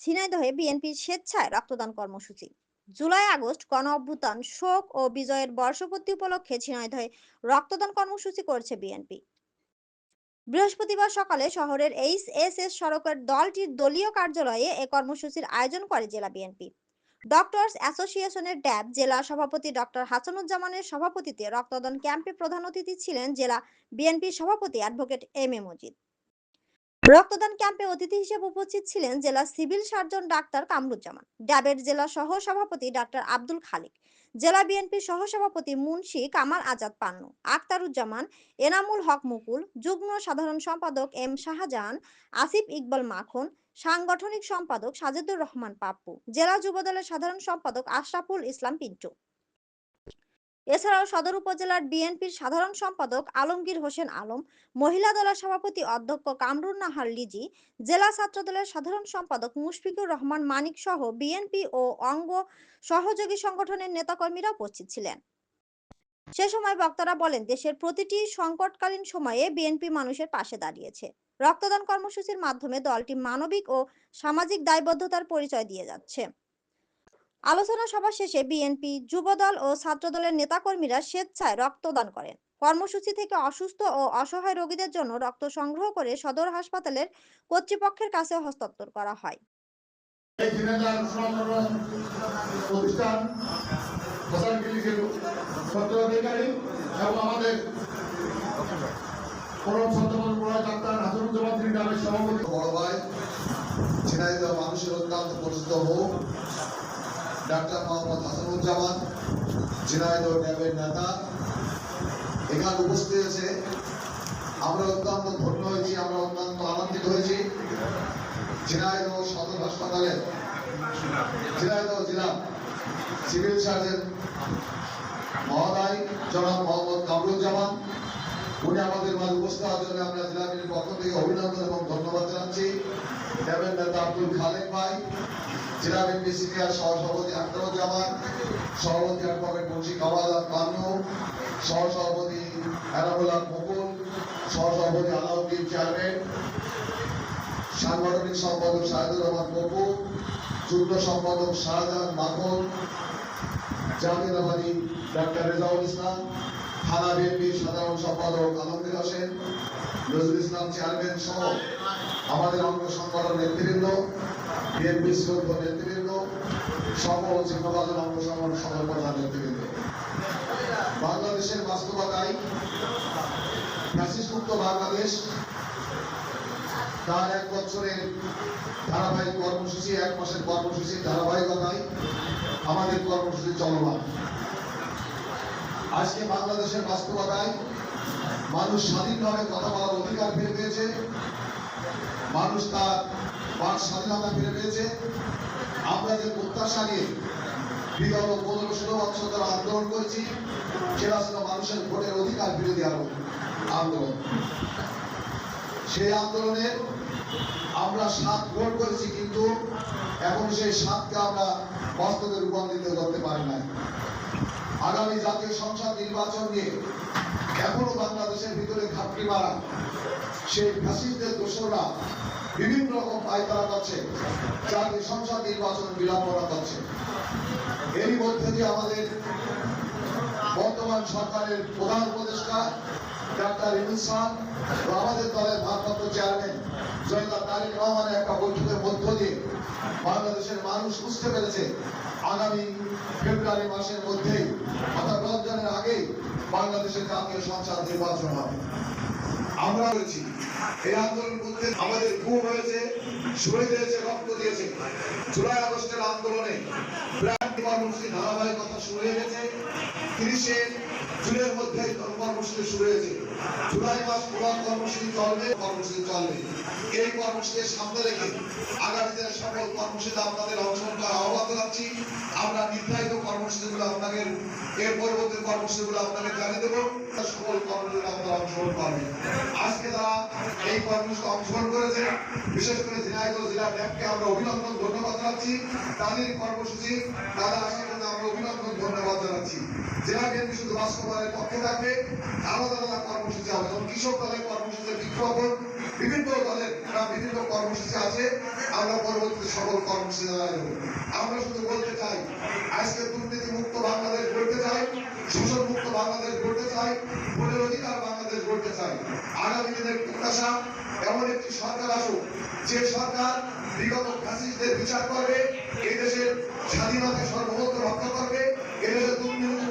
ঝিনাইদহে বিএনপির স্বেচ্ছায় রক্তদান কর্মসূচি। জুলাই, আগস্ট গণ অভ্যুত্থান, শোক ও বিজয়ের বর্ষপূর্তি উপলক্ষে ঝিনাইদহে রক্তদান কর্মসূচি করেছে বিএনপি। বৃহস্পতিবার সকালে শহরের এইচ এস এস সড়কের দলটির দলীয় কার্যালয়ে এ কর্মসূচির আয়োজন করে জেলা বিএনপি। ডক্টরস অ্যাসোসিয়েশনের ড্যাব জেলা সভাপতি ডক্টর হাসানুজ্জামানের সভাপতিতে রক্তদান ক্যাম্পে প্রধান অতিথি ছিলেন জেলা বিএনপির সভাপতি অ্যাডভোকেট এম এ মজিদ। রক্তদান ক্যাম্পে অতিথি হিসেবে উপস্থিত ছিলেন জেলা সিভিল সার্জন ডাক্তার কামরুজ্জামান, ড্যাবের জেলা সহ সভাপতি ডাক্তার আব্দুল খালিক, জেলা বিএনপির সহ সভাপতি মুন্সি কামাল আজাদ পান্নু আক্তারুজ্জামান এনামুল হক মুকুল, যুগ্ম সাধারণ সম্পাদক এম শাহজাহান, আসিফ ইকবাল মাখন, সাংগঠনিক সম্পাদক সাজেদুর রহমান পাপ্পু, জেলা যুবদলের সাধারণ সম্পাদক আশরাফুল ইসলাম পিন্টু। এছাড়াও সদর উপজেলার বিএনপির সাধারণ সম্পাদক আলমগীর হোসেন আলম, মহিলা দলের সভাপতি অধ্যক্ষ কামরুন নাহার লিজি, জেলা ছাত্রদলের সাধারণ সম্পাদক মুশফিকুর রহমান মানিক সহ বিএনপি ও অঙ্গ সহযোগী সংগঠনের নেতাকর্মীরা উপস্থিত ছিলেন। সে সময় বক্তারা বলেন, দেশের প্রতিটি সংকটকালীন সময়ে বিএনপি মানুষের পাশে দাঁড়িয়েছে। রক্তদান কর্মসূচির মাধ্যমে দলটি মানবিক ও সামাজিক দায়বদ্ধতার পরিচয় দিয়ে যাচ্ছে। আলোচনা সভা শেষে বিএনপি যুবদল ও ছাত্রদলের নেতাকর্মীরা স্বেচ্ছায় রক্তদান করেন। কর্মসূচি থেকে অসুস্থ ও অসহায় রোগীদের জন্য রক্ত সংগ্রহ করে সদর হাসপাতালের কর্তৃপক্ষের কাছে হস্তান্তর করা হয়। সভাপতি। বড় ভাই মানুষের অত্যন্ত পরিচিত হোক ডাক্তার মোহাম্মদ হাসানুজ্জামান, ঝিনাইদহ ট্যাবের নেতা। এখানে উপস্থিত হয়েছে। আমরা অত্যন্ত ধন্য হয়েছি, আমরা অত্যন্ত আনন্দিত হয়েছি। ঝিনাইদহ সদর হাসপাতালে, ঝিনাইদহ জেলা সিভিল সার্জন মহোদয়, জনাব মোহাম্মদ কামরুজ্জামান উনি আমাদের মাঝে উপস্থিত হওয়ার জন্য আমরা জেলা বিএনপির পক্ষ থেকে অভিনন্দন এবং ধন্যবাদ জানাচ্ছি। ট্যাবের নেতা আব্দুল খালেক ভাই, জেলা বিএনপি সিনিয়র সহসভাপতি আখতারুজ্জামান সভাপতি অ্যাডভোকেট মুন্সি কামাল পান্নু সহসভাপতি এনামুল মুকুল, সহসভাপতি আলাউদ্দিন চেয়ারম্যান, সাংগঠনিক সম্পাদক শাহিদুর রহমান পপু, যুগ্ম সম্পাদক শাহজাহান মাখন জাতীয়তাবাদী ডাক্তার রেজাউল ইসলাম থানা বিএনপির সাধারণ সম্পাদক আলমগীর হোসেন, নজরুল ইসলাম চেয়ারম্যান সহ আমাদের অঙ্গ সংগঠন নেতৃবৃন্দ, বিএনপি শ্রদ্ধ নেতৃবৃন্দ, সকল শিক্ষকাদের অঙ্গ সংগঠন সকল প্রধান নেতৃবৃন্দ। বাংলাদেশের বাস্তবতায় ফ্যাসিসমুক্ত বাংলাদেশ, তার এক বছরের ধারাবাহিক কর্মসূচি, এক মাসের কর্মসূচির ধারাবাহিকতায় আমাদের কর্মসূচি চলমান। আজকে বাংলাদেশের বাস্তবতায়। মানুষ স্বাধীনভাবে কথা বলার অধিকার ফিরে পেয়েছে। মানুষ তার বাক স্বাধীনতা ফিরে পেয়েছে। আমরা যে প্রত্যাশা নিয়ে বিগত পনেরো ষোলো বছর ধরে আন্দোলন করেছি সেটা ছিল মানুষের ভোটের অধিকার বিরোধী আন্দোলন। সেই আন্দোলনে আমরা সাত ভোট করেছি, কিন্তু এখন সেই সাতকে আমরা বাস্তবে রূপান্তরিত করতে পারি নাই। আগামী জাতীয় সংসদ নির্বাচন নিয়ে এখনও বাংলাদেশের ভিতরে ঘাপটি মারা। সেই ফ্যাসিস্টদের দোষরা বিভিন্ন রকম পায়তারা করছে, জাতীয় সংসদ নির্বাচন বিড়ম্বনা করছে। এরই মধ্যে দিয়ে আমাদের বর্তমান সরকারের প্রধান উপদেষ্টা, ডাক্তার খান, ও আমাদের দলের ভারপ্রাপ্ত চেয়ারম্যান জয়তা তারেক রহমানের একটা বৈঠকের মধ্য দিয়ে বাংলাদেশের মানুষ বুঝতে পেরেছে আগামী ফেব্রুয়ারি মাসের মধ্যেই অর্থাৎ রমজানের আগে বাংলাদেশের জাতীয় সংসদ নির্বাচন হবে। আমরা করেছি এই আন্দোলন করতে আমাদের খুব হয়েছে শহীদ হয়েছে রক্ত দিয়েছে। জুলাই আগস্টের আন্দোলনে কর্মসূচি হয়েছে। মাস কর্মসূচি চলবে কর্মসূচি চলবে। এই আপনাদের আমরা নির্ধারিত কর্মসূচিগুলো আপনাদের এর পরবর্তী কর্মসূচিগুলো আপনাদের জানিয়ে দেবো। সকল কর্মসূচিতে আপনারা অংশগ্রহণ করবেন। আজকে তারা এই কর্মসূচিতে অংশগ্রহণ করেছে। বিশেষ করে ঝিনাইদহ জেলা ব্যাংককে আমরা অভিনন্দন, ধন্যবাদ জানাচ্ছি। তাদের কর্মসূচি, তারা আসার জন্য আমরা অভিনন্দন, ধন্যবাদ জানাচ্ছি। জেলা বিএনপি শুধু বাস্তবায়নের পক্ষে থাকবে, আলাদা আলাদা কর্মসূচি হবে। যেমন কৃষক দলের কর্মসূচি বিক্ষোভন বিভিন্ন দলের বিভিন্ন কর্মসূচি আছে। আমরা পরবর্তী সকল কর্মসূচি জানাই আমরা শুধু বলতে চাই, আজকে দুর্নীতি মুক্ত বাংলাদেশ গড়তে চাই শোষণ মুক্ত বাংলাদেশ গড়তে চাই ভোটের অধিকার বাংলাদেশ গড়তে আগামী দিনের প্রত্যাশা এমন একটি সরকার আসুক, যে সরকার বিগত ফ্যাসিস্টদের বিচার করবে এই দেশের স্বাধীনতা সর্বভৌম রক্ষা করবে এই দেশের দুর্নীতি